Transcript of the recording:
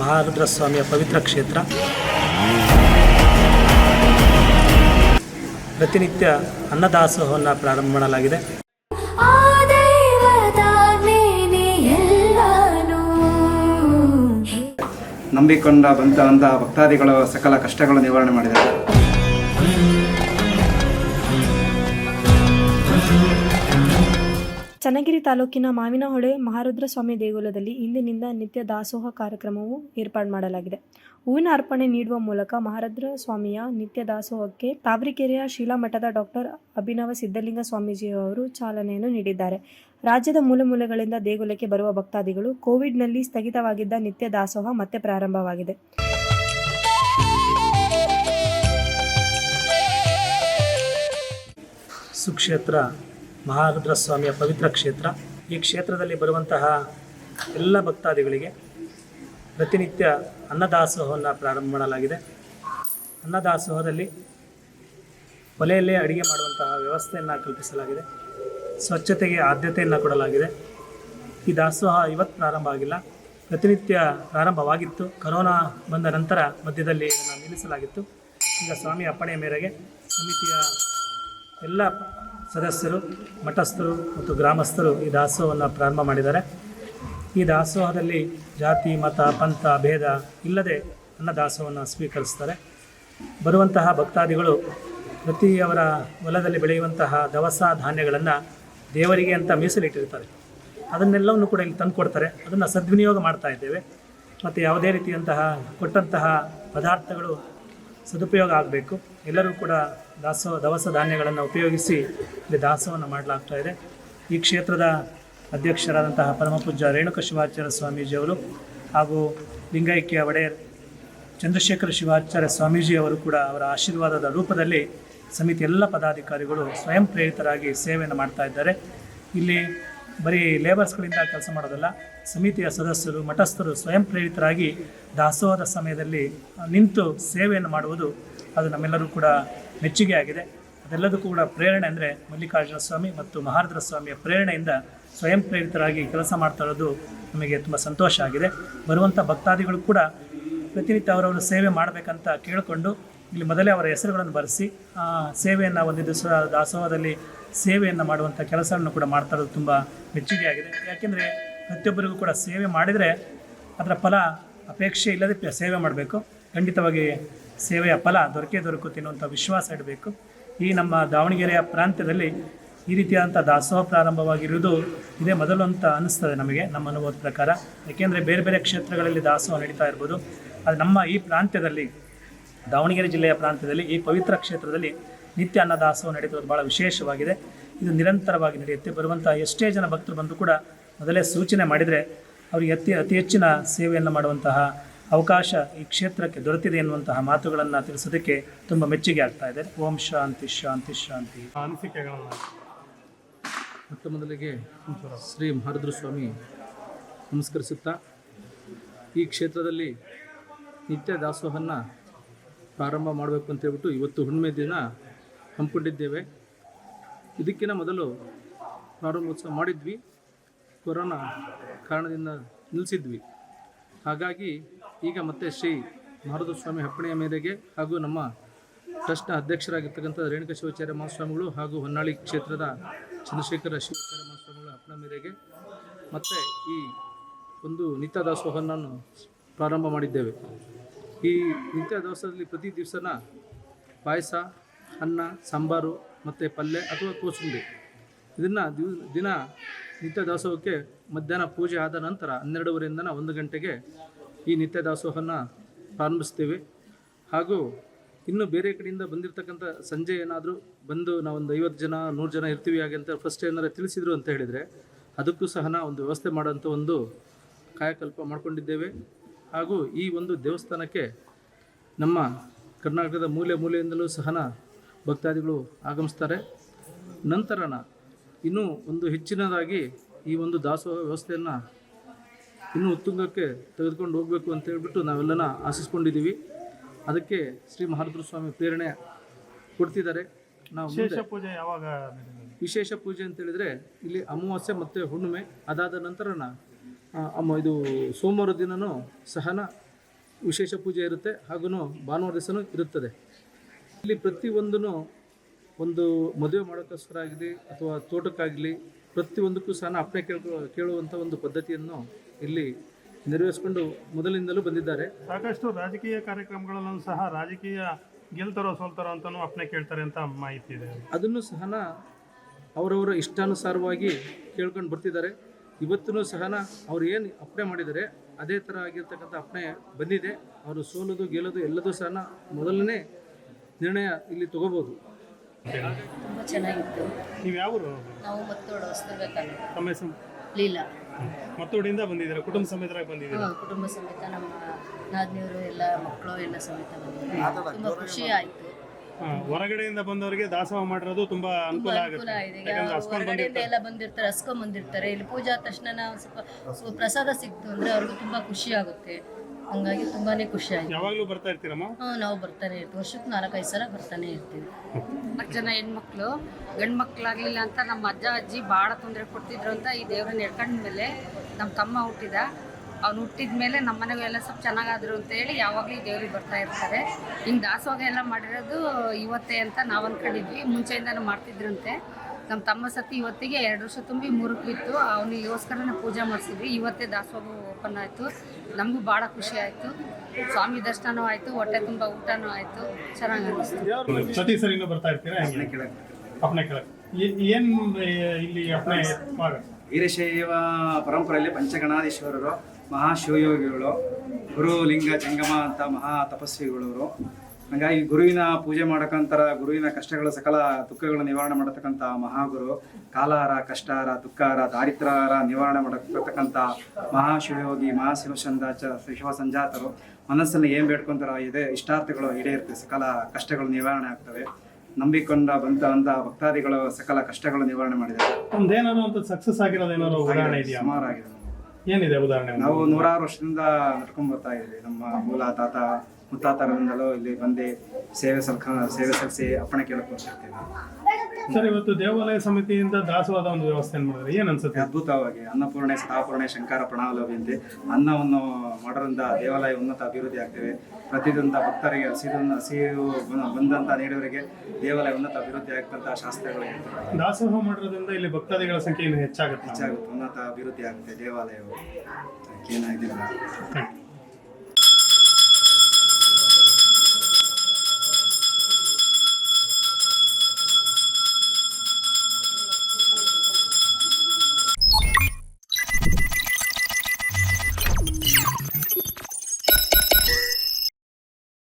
ಮಹಾರುದ್ರ ಸ್ವಾಮಿಯ ಪವಿತ್ರ ಕ್ಷೇತ್ರ. ಪ್ರತಿನಿತ್ಯ ಅನ್ನದಾಸೋಹವನ್ನು ಪ್ರಾರಂಭ ಮಾಡಲಾಗಿದೆ. ಆ ಬಂತ ಅಂತ ನಂಬಿಕೊಂಡ ಬಂದಂತಹ ಭಕ್ತಾದಿಗಳ ಸಕಲ ಕಷ್ಟಗಳು ನಿವಾರಣೆ ಮಾಡಿದ್ದಾರೆ. ಚನ್ನಗಿರಿ ತಾಲೂಕಿನ ಮಾವಿನಹೊಳೆ ಮಹಾರುದ್ರ ಸ್ವಾಮಿ ದೇಗುಲದಲ್ಲಿ ಇಂದಿನಿಂದ ನಿತ್ಯ ದಾಸೋಹ ಕಾರ್ಯಕ್ರಮವು ಏರ್ಪಾಡು ಮಾಡಲಾಗಿದೆ. ಹೂವಿನ ಅರ್ಪಣೆ ನೀಡುವ ಮೂಲಕ ಮಹಾರುದ್ರ ಸ್ವಾಮಿಯ ನಿತ್ಯ ದಾಸೋಹಕ್ಕೆ ತಾವರಿಕೆರೆಯ ಶಿಲಾಮಠದ ಡಾಕ್ಟರ್ ಅಭಿನವ ಸಿದ್ಧಲಿಂಗ ಸ್ವಾಮೀಜಿಯವರು ಚಾಲನೆಯನ್ನು ನೀಡಿದ್ದಾರೆ. ರಾಜ್ಯದ ಮೂಲೆ ಮೂಲೆಗಳಿಂದ ದೇಗುಲಕ್ಕೆ ಬರುವ ಭಕ್ತಾದಿಗಳು ಕೋವಿಡ್ನಲ್ಲಿ ಸ್ಥಗಿತವಾಗಿದ್ದ ನಿತ್ಯ ದಾಸೋಹ ಮತ್ತೆ ಪ್ರಾರಂಭವಾಗಿದೆ. ಸುಕ್ಷೇತ್ರ ಮಹಾರುದ್ರ ಸ್ವಾಮಿಯ ಪವಿತ್ರ ಕ್ಷೇತ್ರ. ಈ ಕ್ಷೇತ್ರದಲ್ಲಿ ಬರುವಂತಹ ಎಲ್ಲ ಭಕ್ತಾದಿಗಳಿಗೆ ಪ್ರತಿನಿತ್ಯ ಅನ್ನದಾಸೋಹವನ್ನು ಪ್ರಾರಂಭ ಮಾಡಲಾಗಿದೆ. ಅನ್ನದಾಸೋಹದಲ್ಲಿ ಒಲೆಯಲ್ಲೇ ಅಡುಗೆ ಮಾಡುವಂತಹ ವ್ಯವಸ್ಥೆಯನ್ನು ಕಲ್ಪಿಸಲಾಗಿದೆ. ಸ್ವಚ್ಛತೆಗೆ ಆದ್ಯತೆಯನ್ನು ಕೊಡಲಾಗಿದೆ. ಈ ದಾಸೋಹ ಇವತ್ತು ಪ್ರಾರಂಭ ಆಗಿಲ್ಲ. ಪ್ರತಿನಿತ್ಯ ಪ್ರಾರಂಭವಾಗಿತ್ತು. ಕರೋನಾ ಬಂದ ನಂತರ ಮಧ್ಯದಲ್ಲಿ ನಿಲ್ಲಿಸಲಾಗಿತ್ತು. ಈಗ ಸ್ವಾಮಿ ಅಪ್ಪಣೆಯ ಮೇರೆಗೆ ಸಮಿತಿಯ ಎಲ್ಲ ಸದಸ್ಯರು, ಮಠಸ್ಥರು ಮತ್ತು ಗ್ರಾಮಸ್ಥರು ಈ ದಾಸೋಹವನ್ನು ಪ್ರಾರಂಭ ಮಾಡಿದ್ದಾರೆ. ಈ ದಾಸೋಹದಲ್ಲಿ ಜಾತಿ, ಮತ, ಪಂಥ, ಭೇದ ಇಲ್ಲದೆ ಅನ್ನದಾಸೋಹವನ್ನು ಸ್ವೀಕರಿಸ್ತಾರೆ. ಬರುವಂತಹ ಭಕ್ತಾದಿಗಳು ಪ್ರತಿ ಅವರ ಹೊಲದಲ್ಲಿ ಬೆಳೆಯುವಂತಹ ದವಸ ಧಾನ್ಯಗಳನ್ನು ದೇವರಿಗೆ ಅಂತ ಮೀಸಲಿಟ್ಟಿರ್ತಾರೆ. ಅದನ್ನೆಲ್ಲವನ್ನು ಕೂಡ ಇಲ್ಲಿ ತಂದುಕೊಡ್ತಾರೆ. ಅದನ್ನು ಸದ್ವಿನಿಯೋಗ ಮಾಡ್ತಾ ಇದ್ದೇವೆ. ಮತ್ತು ಯಾವುದೇ ರೀತಿಯಂತಹ ಕೊಟ್ಟಂತಹ ಪದಾರ್ಥಗಳು ಸದುಪಯೋಗ ಆಗಬೇಕು. ಎಲ್ಲರೂ ಕೂಡ ದಾಸೋ, ದವಸ ಧಾನ್ಯಗಳನ್ನು ಉಪಯೋಗಿಸಿ ಇಲ್ಲಿ ದಾಸೋಹವನ್ನು ಮಾಡಲಾಗ್ತಾ ಇದೆ. ಈ ಕ್ಷೇತ್ರದ ಅಧ್ಯಕ್ಷರಾದಂತಹ ಪರಮಪೂಜ್ಯ ರೇಣುಕ ಶಿವಾಚಾರ್ಯ ಸ್ವಾಮೀಜಿಯವರು ಹಾಗೂ ಲಿಂಗೈಕ್ಯ ಒಡೆಯರ್ ಚಂದ್ರಶೇಖರ ಶಿವಾಚಾರ್ಯ ಸ್ವಾಮೀಜಿಯವರು ಕೂಡ ಅವರ ಆಶೀರ್ವಾದದ ರೂಪದಲ್ಲಿ ಸಮಿತಿ ಎಲ್ಲ ಪದಾಧಿಕಾರಿಗಳು ಸ್ವಯಂ ಪ್ರೇರಿತರಾಗಿ ಸೇವೆಯನ್ನು ಮಾಡ್ತಾ ಇದ್ದಾರೆ. ಇಲ್ಲಿ ಬರೀ ಲೇಬರ್ಸ್ಗಳಿಂದ ಕೆಲಸ ಮಾಡೋದಲ್ಲ, ಸಮಿತಿಯ ಸದಸ್ಯರು, ಮಠಸ್ಥರು ಸ್ವಯಂ ಪ್ರೇರಿತರಾಗಿ ದಾಸೋಹದ ಸಮಯದಲ್ಲಿ ನಿಂತು ಸೇವೆಯನ್ನು ಮಾಡುವುದು ಅದು ನಮ್ಮೆಲ್ಲರೂ ಕೂಡ ಮೆಚ್ಚುಗೆ ಆಗಿದೆ. ಅದೆಲ್ಲದಕ್ಕೂ ಕೂಡ ಪ್ರೇರಣೆ ಅಂದರೆ ಮಲ್ಲಿಕಾರ್ಜುನ ಸ್ವಾಮಿ ಮತ್ತು ಮಹಾರದ್ರ ಸ್ವಾಮಿಯ ಪ್ರೇರಣೆಯಿಂದ ಸ್ವಯಂ ಪ್ರೇರಿತರಾಗಿ ಕೆಲಸ ಮಾಡ್ತಾ ಇರೋದು ನಮಗೆ ತುಂಬ ಸಂತೋಷ ಆಗಿದೆ. ಬರುವಂಥ ಭಕ್ತಾದಿಗಳು ಕೂಡ ಪ್ರತಿನಿತ್ಯ ಅವರವರು ಸೇವೆ ಮಾಡಬೇಕಂತ ಕೇಳಿಕೊಂಡು ಇಲ್ಲಿ ಮೊದಲೇ ಅವರ ಹೆಸರುಗಳನ್ನು ಬರೆಸಿ ಸೇವೆಯನ್ನು ಒಂದು ದಿವಸ ದಾಸೋಹದಲ್ಲಿ ಸೇವೆಯನ್ನು ಮಾಡುವಂಥ ಕೆಲಸವನ್ನು ಕೂಡ ಮಾಡ್ತಾ ಇರೋದು ತುಂಬ ಮೆಚ್ಚುಗೆ ಆಗಿದೆ. ಯಾಕೆಂದರೆ ಪ್ರತಿಯೊಬ್ಬರಿಗೂ ಕೂಡ ಸೇವೆ ಮಾಡಿದರೆ ಅದರ ಫಲ ಅಪೇಕ್ಷೆ ಇಲ್ಲದೆ ಸೇವೆ ಮಾಡಬೇಕು. ಖಂಡಿತವಾಗಿ ಸೇವೆಯ ಫಲ ದೊರಕೇ ದೊರಕುತ್ತೆ ಅನ್ನುವಂಥ ವಿಶ್ವಾಸ ಇಡಬೇಕು. ಈ ನಮ್ಮ ದಾವಣಗೆರೆಯ ಪ್ರಾಂತ್ಯದಲ್ಲಿ ಈ ರೀತಿಯಾದಂಥ ದಾಸೋಹ ಪ್ರಾರಂಭವಾಗಿರುವುದು ಇದೇ ಮೊದಲು ಅಂತ ಅನ್ನಿಸ್ತದೆ ನಮಗೆ, ನಮ್ಮ ಅನುಭವದ ಪ್ರಕಾರ. ಯಾಕೆಂದರೆ ಬೇರೆ ಬೇರೆ ಕ್ಷೇತ್ರಗಳಲ್ಲಿ ದಾಸೋಹ ನಡೀತಾ ಇರ್ಬೋದು. ಅದು ನಮ್ಮ ಈ ಪ್ರಾಂತ್ಯದಲ್ಲಿ, ದಾವಣಗೆರೆ ಜಿಲ್ಲೆಯ ಪ್ರಾಂತ್ಯದಲ್ಲಿ, ಈ ಪವಿತ್ರ ಕ್ಷೇತ್ರದಲ್ಲಿ ನಿತ್ಯ ಅನ್ನದಾಸೋಹ ನಡೀತಿರೋದು ಭಾಳ ವಿಶೇಷವಾಗಿದೆ. ಇದು ನಿರಂತರವಾಗಿ ನಡೆಯುತ್ತೆ. ಬರುವಂಥ ಎಷ್ಟೇ ಜನ ಭಕ್ತರು ಬಂದು ಕೂಡ ಮೊದಲೇ ಸೂಚನೆ ಮಾಡಿದರೆ ಅವರಿಗೆ ಅತಿ ಅತಿ ಹೆಚ್ಚಿನ ಸೇವೆಯನ್ನು ಮಾಡುವಂತಹ ಅವಕಾಶ ಈ ಕ್ಷೇತ್ರಕ್ಕೆ ದೊರೆತಿದೆ ಎನ್ನುವಂತಹ ಮಾತುಗಳನ್ನು ತಿಳಿಸೋದಕ್ಕೆ ತುಂಬ ಮೆಚ್ಚುಗೆ ಆಗ್ತಾ ಇದೆ. ಓಂ ಶಾಂತಿ ಶಾಂತಿ ಶಾಂತಿ. ಅನಿಸಿಕೆಗಳನ್ನು ಮೊಟ್ಟ ಮೊದಲಿಗೆ ಶ್ರೀ ಮಹಾರದ್ರ ಸ್ವಾಮಿ ನಮಸ್ಕರಿಸುತ್ತಾ, ಈ ಕ್ಷೇತ್ರದಲ್ಲಿ ನಿತ್ಯ ದಾಸೋಹವನ್ನು ಪ್ರಾರಂಭ ಮಾಡಬೇಕು ಅಂತ ಹೇಳ್ಬಿಟ್ಟು ಇವತ್ತು ಹುಣ್ಣಿಮೆ ದಿನ ಹಮ್ಮಿಕೊಂಡಿದ್ದೇವೆ. ಇದಕ್ಕಿಂತ ಮೊದಲು ಪ್ರಾರಂಭೋತ್ಸವ ಮಾಡಿದ್ವಿ. ಕೊರೋನಾ ಕಾರಣದಿಂದ ನಿಲ್ಲಿಸಿದ್ವಿ. ಹಾಗಾಗಿ ಈಗ ಮತ್ತೆ ಶ್ರೀ ಮಹಾರುದ್ರ ಸ್ವಾಮಿ ಅಪ್ಪಣೆಯ ಮೇರೆಗೆ ಹಾಗೂ ನಮ್ಮ ಟ್ರಸ್ಟ್ನ ಅಧ್ಯಕ್ಷರಾಗಿರ್ತಕ್ಕಂಥ ರೇಣುಕ ಶಿವಾಚಾರ್ಯ ಮಹಾಸ್ವಾಮಿಗಳು ಹಾಗೂ ಹೊನ್ನಾಳಿ ಕ್ಷೇತ್ರದ ಚಂದ್ರಶೇಖರ ಶಿವಾಚಾರ್ಯ ಮಹಾಸ್ವಾಮಿಗಳ ಅಪ್ಪಣೆ ಮೇರೆಗೆ ಮತ್ತೆ ಈ ಒಂದು ನಿತ್ಯ ದಾಸೋಹವನ್ನು ಪ್ರಾರಂಭ ಮಾಡಿದ್ದೇವೆ. ಈ ನಿತ್ಯ ದಾಸೋಹದಲ್ಲಿ ಪ್ರತಿ ದಿವಸನ ಪಾಯಸ ಅನ್ನ, ಸಾಂಬಾರು ಮತ್ತು ಪಲ್ಯ ಅಥವಾ ಕೋಸುಂಬಿ ಇದನ್ನು ದಿವ, ದಿನ ನಿತ್ಯ ದಾಸೋಹಕ್ಕೆ ಮಧ್ಯಾಹ್ನ ಪೂಜೆ ಆದ ನಂತರ ಹನ್ನೆರಡುವರೆಯಿಂದ ಒಂದು ಗಂಟೆಗೆ ಈ ನಿತ್ಯ ದಾಸೋಹನ ಪ್ರಾರಂಭಿಸ್ತೀವಿ ಹಾಗೂ ಇನ್ನು ಬೇರೆ ಕಡೆಯಿಂದ ಬಂದಿರತಕ್ಕಂಥ ಸಂಜೆ ಏನಾದರೂ ಬಂದು ನಾವೊಂದು ಐವತ್ತು ಜನ, ನೂರು ಜನ ಇರ್ತೀವಿ ಹಾಗೆ ಅಂತ ಫಸ್ಟ್ ಏನಾರು ತಿಳಿಸಿದ್ರು ಅಂತ ಹೇಳಿದರೆ ಅದಕ್ಕೂ ಸಹ ನಾವು ಒಂದು ವ್ಯವಸ್ಥೆ ಮಾಡೋಂಥ ಒಂದು ಕಾಯಕಲ್ಪ ಮಾಡಿಕೊಂಡಿದ್ದೇವೆ. ಹಾಗೂ ಈ ಒಂದು ದೇವಸ್ಥಾನಕ್ಕೆ ನಮ್ಮ ಕರ್ನಾಟಕದ ಮೂಲೆ ಮೂಲೆಯಿಂದಲೂ ಸಹ ಭಕ್ತಾದಿಗಳು ಆಗಮಿಸ್ತಾರೆ. ನಂತರನ ಇನ್ನೂ ಒಂದು ಹೆಚ್ಚಿನದಾಗಿ ಈ ಒಂದು ದಾಸೋಹ ವ್ಯವಸ್ಥೆಯನ್ನು ಇನ್ನೂ ಉತ್ತುಂಗಕ್ಕೆ ತೆಗೆದುಕೊಂಡು ಹೋಗಬೇಕು ಅಂತ ಹೇಳ್ಬಿಟ್ಟು ನಾವೆಲ್ಲನ ಆಶಿಸ್ಕೊಂಡಿದ್ದೀವಿ. ಅದಕ್ಕೆ ಶ್ರೀ ಮಹಾರುದ್ರ ಸ್ವಾಮಿ ಪ್ರೇರಣೆ ಕೊಡ್ತಿದ್ದಾರೆ. ನಾವು ವಿಶೇಷ ಪೂಜೆ ಯಾವಾಗ ವಿಶೇಷ ಪೂಜೆ ಅಂತೇಳಿದರೆ ಇಲ್ಲಿ ಅಮಾವಾಸ್ಯೆ ಮತ್ತು ಹುಣ್ಣಿಮೆ ಅದಾದ ನಂತರನ ಅಮ್ಮ ಇದು ಸೋಮವಾರ ದಿನವೂ ಸಹನ ವಿಶೇಷ ಪೂಜೆ ಇರುತ್ತೆ. ಹಾಗೂ ಭಾನುವಾರ ದಿವಸನೂ ಇರುತ್ತದೆ. ಇಲ್ಲಿ ಪ್ರತಿಯೊಂದೂ ಒಂದು ಮದುವೆ ಮಾಡೋಕ್ಕೋಸ್ಕರ ಆಗಲಿ ಅಥವಾ ತೋಟಕ್ಕಾಗಲಿ ಪ್ರತಿಯೊಂದಕ್ಕೂ ಸಹ ಅಪ್ಪಣೆ ಕೇಳ್ಕೊ ಕೇಳುವಂಥ ಒಂದು ಪದ್ಧತಿಯನ್ನು ಇಲ್ಲಿ ನೆರವೇರಿಸ್ಕೊಂಡು ಮೊದಲಿಂದಲೂ ಬಂದಿದ್ದಾರೆ. ಸಾಕಷ್ಟು ರಾಜಕೀಯ ಕಾರ್ಯಕ್ರಮಗಳಲ್ಲೂ ಸಹ ರಾಜಕೀಯ ಗೆಲ್ತಾರೋ ಸೋಲ್ತಾರೋ ಅಂತಲೂ ಅಪ್ಪಣೆ ಕೇಳ್ತಾರೆ ಅಂತ ಮಾಹಿತಿ ಇದೆ. ಅದನ್ನು ಸಹ ಅವರವರ ಇಷ್ಟಾನುಸಾರವಾಗಿ ಕೇಳ್ಕೊಂಡು ಬರ್ತಿದ್ದಾರೆ. ಇವತ್ತೂ ಸಹ ಅವ್ರು ಏನು ಅಪ್ಪಣೆ ಮಾಡಿದ್ದಾರೆ ಅದೇ ಥರ ಆಗಿರ್ತಕ್ಕಂಥ ಅಪ್ಪಣೆ ಬಂದಿದೆ. ಅವರು ಸೋಲೋದು ಗೆಲ್ಲೋದು ಎಲ್ಲದೂ ಸಹ ಮೊದಲನೇ ನಿರ್ಣಯ ಇಲ್ಲಿ ತಗೋಬಹುದು ತುಂಬ ಚೆನ್ನಾಗಿತ್ತು. ನೀವು ಯಾವ ಊರು? ನಾವು ಮತ್ತೋಡು ತಮ್ಮ ಹೆಸರು? ಲೀಲಾ. ಮತ್ತೋಡಿಯಿಂದ ಬಂದಿದ್ದೀರಾ? ಕುಟುಂಬ ಸಮೇತರಾಗಿ ಬಂದಿದ್ದೀರಾ? ಹಾ, ಕುಟುಂಬ ಸಮೇತ ನಮ್ಮ ನಾದಿನಿಯವರು ಎಲ್ಲ ಮಕ್ಕಳು ಎಲ್ಲ ಸಮೇತ ಬಂದಿದ್ರು ತುಂಬ ಖುಷಿ ಆಯಿತು. ಹಾ, ಹೊರಗಡೆಯಿಂದ ಬಂದವರಿಗೆ ದಾಸೋಹ ಮಾಡಿರೋದು ತುಂಬಾ ಅನುಕೂಲ ಅನುಕೂಲ ಆಗುತ್ತೆ. ಇದೆ ಈಗ ಯಾಕಂದ್ರೆ ಹಸ್ಕೊಂಡು ಹೊರಗಡೆಯಿಂದ ಬಂದಿರ್ತಾರೆ. ಎಲ್ಲ ಬಂದಿರ್ತಾರೆ ಹಸ್ಕೊಂಡ್ ಬಂದಿರ್ತಾರೆ. ಇಲ್ಲಿ ಪೂಜೆ ಆದ ತಕ್ಷಣ ನಾವು ಸ್ವಲ್ಪ ಸ್ವಲ್ಪ ಪ್ರಸಾದ ಸಿಕ್ತು ಅಂದ್ರೆ ಅವ್ರಿಗೂ ತುಂಬಾ ಖುಷಿ ಆಗುತ್ತೆ. ಹಂಗಾಗಿ ತುಂಬಾನೇ ಖುಷಿ ಆಯ್ತು. ಯಾವಾಗ್ಲೂ ಬರ್ತಾ ಇರ್ತೀರಮ್ಮ? ಹ್ಞೂ ನಾವು ಬರ್ತಾನೆ ಇರ್ತೀವಿ. ವರ್ಷಕ್ಕೆ ನಾಲ್ಕೈದು ಸಲ ಬರ್ತಾನೆ ಇರ್ತೀವಿ. ನಾಲ್ಕು ಜನ ಹೆಣ್ಮಕ್ಳು ಗಂಡು ಮಕ್ಳಾಗ್ಲಿಲ್ಲ ಅಂತ ನಮ್ಮ ಅಜ್ಜ ಅಜ್ಜಿ ಭಾಳ ತೊಂದರೆ ಕೊಡ್ತಿದ್ರು ಅಂತ ಈ ದೇವ್ರನ್ನ ನಡ್ಕೊಂಡ್ಮೇಲೆ ನಮ್ಮ ತಮ್ಮ ಹುಟ್ಟಿದ. ಅವ್ನು ಹುಟ್ಟಿದ ಮೇಲೆ ನಮ್ಮ ಮನೆಗೂ ಎಲ್ಲ ಸ್ವಲ್ಪ ಚೆನ್ನಾಗಾದ್ರು ಅಂತ ಹೇಳಿ ಯಾವಾಗಲೂ ಈ ದೇವ್ರಿಗೆ ಬರ್ತಾ ಇರ್ತಾರೆ. ಹಿಂಗೆ ದಾಸೋಗ ಎಲ್ಲ ಮಾಡಿರೋದು ಇವತ್ತೇ ಅಂತ ನಾವು ಅನ್ಕೊಂಡಿದ್ವಿ. ಮುಂಚೆಯಿಂದನೂ ಮಾಡ್ತಿದ್ರಂತೆ. ನಮ್ಮ ತಮ್ಮ ಸತಿ ಇವತ್ತಿಗೆ ಎರಡು ವರ್ಷ ತುಂಬಿ ಮೂರಕ್ಕೆ ಬಿತ್ತು ಅವನಿಗೋಸ್ಕರನೇ ಪೂಜೆ ಮಾಡಿಸಿದ್ವಿ. ಇವತ್ತೇ ದಾಸೋಹ ಓಪನ್ ಆಯಿತು. ನಮಗೂ ಭಾಳ ಖುಷಿ ಆಯಿತು. ಸ್ವಾಮಿ ದರ್ಶನನೂ ಆಯಿತು. ಹೊಟ್ಟೆ ತುಂಬ ಊಟನೂ ಆಯಿತು. ಚೆನ್ನಾಗಿ ಪ್ರತಿ ಸರಿನೂ ಬರ್ತಾ ಇರ್ತೀರಾ? ಏ- ಇಲ್ಲಿ ವೀರಶೈವ ಪರಂಪರೆಯಲ್ಲಿ ಪಂಚಗಣಾಧೀಶ್ವರರು ಮಹಾಶಿವಯೋಗಿಗಳು ಗುರು ಲಿಂಗ ಜಂಗಮ ಅಂತ ಮಹಾ ತಪಸ್ವಿಗಳವರು. ಹಾಗಾಗಿ ಗುರುವಿನ ಪೂಜೆ ಮಾಡಕ್ಕಂತರ ಗುರುವಿನ ಕಷ್ಟಗಳ ಸಕಲ ದುಃಖಗಳ ನಿವಾರಣೆ ಮಾಡತಕ್ಕಂತ ಮಹಾಗುರು ಕಾಲಾರ ಕಷ್ಟಾರ ದುಃಖಾರ ದಾರಿದ್ರಾರ ನಿವಾರಣೆ ಮಾಡತಕ್ಕಂಥ ಮಹಾಶಿವಯೋಗಿ ಮಹಾಶಿವಸಂದಾಚ ಶಿವ ಸಂಜಾತರು. ಮನಸ್ಸಲ್ಲಿ ಏನ್ ಬೇಡ್ಕೊಂತಾರ ಇದೆ ಇಷ್ಟಾರ್ಥಗಳು ಈಡೇರುತ್ತೆ ಸಕಲ ಕಷ್ಟಗಳು ನಿವಾರಣೆ ಆಗ್ತವೆ. ನಂಬಿಕೊಂಡ ಬಂತ ಅಂತ ಭಕ್ತಾದಿಗಳು ಸಕಲ ಕಷ್ಟಗಳು ನಿವಾರಣೆ ಮಾಡಿದ್ದಾರೆ. ಒಂದೇನಾದ್ರು ಅಂತ ಸಕ್ಸಸ್ ಆಗಿರೋದೇನಾದ್ರು ಉದಾಹರಣೆ ಇದೆಯಾ? ಸುಮಾರಾಗಿದೆ. ಏನಿದೆ ಉದಾಹರಣೆ ನಾವು ನೂರಾರು ವರ್ಷದಿಂದ ನಡ್ಕೊಂಡ್ ಬರ್ತಾ ಇದ್ದೀವಿ ನಮ್ಮ ಮೂಲ ತಾತ ಮುತ್ತಾತರಿಂದಲೂ ಇಲ್ಲಿ ಬಂದು ಸೇವೆ ಸಲ್ಕ ಸೇವೆ ಸಲ್ಲಿಸಿ ಅಪ್ಪಣೆ ಕೇಳ್ಕೊಂಡಿರ್ತೀವಿ ಸರ್ ಇವತ್ತು ದೇವಾಲಯ ಸಮಿತಿಯಿಂದ ದಾಸವಾದ ಒಂದು ವ್ಯವಸ್ಥೆ ಮಾಡಿದ್ರೆ ಏನ್ ಅನ್ಸುತ್ತೆ? ಅದ್ಭುತವಾಗಿ ಅನ್ನಪೂರ್ಣೆ ಸ್ಥಾಪೂರ್ಣೆ ಶಂಕರ ಪ್ರಣಾಲೋಭಿ ಅಂತ ಅನ್ನವನ್ನು ಮಾಡೋದ್ರಿಂದ ದೇವಾಲಯ ಉನ್ನತ ಅಭಿವೃದ್ಧಿ ಆಗ್ತೇವೆ. ಪ್ರತಿದೊಂದ ಭಕ್ತರಿಗೆ ಹಸಿರನ್ನು ಹಸಿರು ಬಂದಂತ ನೀಡುವರಿಗೆ ದೇವಾಲಯ ಉನ್ನತ ಅಭಿವೃದ್ಧಿ ಆಗ್ತಂತ ಶಾಸ್ತ್ರಗಳು ಹೇಳ್ತಾರೆ ದಾಸೋಹ ಮಾಡೋದ್ರಿಂದ ಇಲ್ಲಿ ಭಕ್ತಾದಿಗಳ ಸಂಖ್ಯೆ ಇನ್ನು ಹೆಚ್ಚಾಗುತ್ತೆ. ಹೆಚ್ಚಾಗುತ್ತೆ. ಉನ್ನತ ಅಭಿವೃದ್ಧಿ ಆಗುತ್ತೆ ದೇವಾಲಯವು. ಏನಾಗಿಲ್ಲ you.